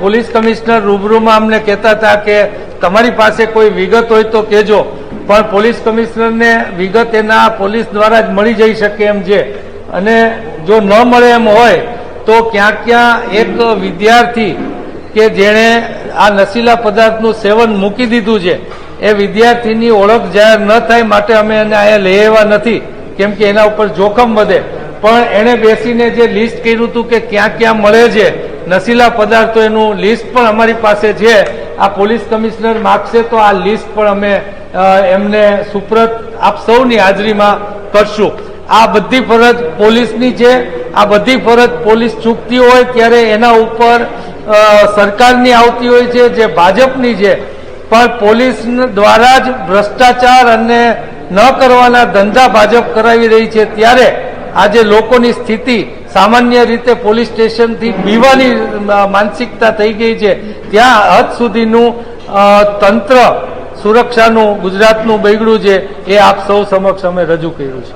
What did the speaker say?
Police commissioner રૂબરૂમાં અમને કહેતા હતા કે તમારી પાસે કોઈ વિગત હોય તો કહેજો. પણ પોલીસ કમિશનરને વિગત એના પોલીસ દ્વારા જ મળી જઈ શકે એમ છે. અને જો ન મળે એમ હોય તો ક્યાં ક્યાં એક વિદ્યાર્થી કે જેણે આ નશીલા પદાર્થનું સેવન મૂકી દીધું છે, એ વિદ્યાર્થીની ઓળખ જાહેર ન થાય માટે અમે એને અહીંયા લઈ આવ્યા નથી, કેમ કે એના ઉપર જોખમ વધે. પણ એણે બેસીને જે લિસ્ટ કર્યું હતું કે ક્યાં ક્યાં મળે છે નશીલા પદાર્થો એનું લિસ્ટ પણ અમારી પાસે છે. આ પોલીસ કમિશનર માગશે તો આ લિસ્ટ પણ અમે એમને સુપ્રત આપ સૌની હાજરીમાં કરશું. આ બધી ફરજ પોલીસની છે. આ બધી ફરજ પોલીસ ચૂકતી હોય ત્યારે એના ઉપર સરકારની આવતી હોય છે, જે ભાજપની છે. પણ પોલીસ દ્વારા જ ભ્રષ્ટાચાર અને ન કરવાના ધંધા ભાજપ કરાવી રહી છે ત્યારે આજે લોકોની સ્થિતિ સામાન્ય રીતે પોલીસ સ્ટેશનથી બીવાની માનસિકતા થઈ ગઈ છે. ત્યાં હદ સુધીનું તંત્ર સુરક્ષાનું ગુજરાતનું બગડ્યું છે, એ આપ સૌ સમક્ષ અમે રજૂ કર્યું છે.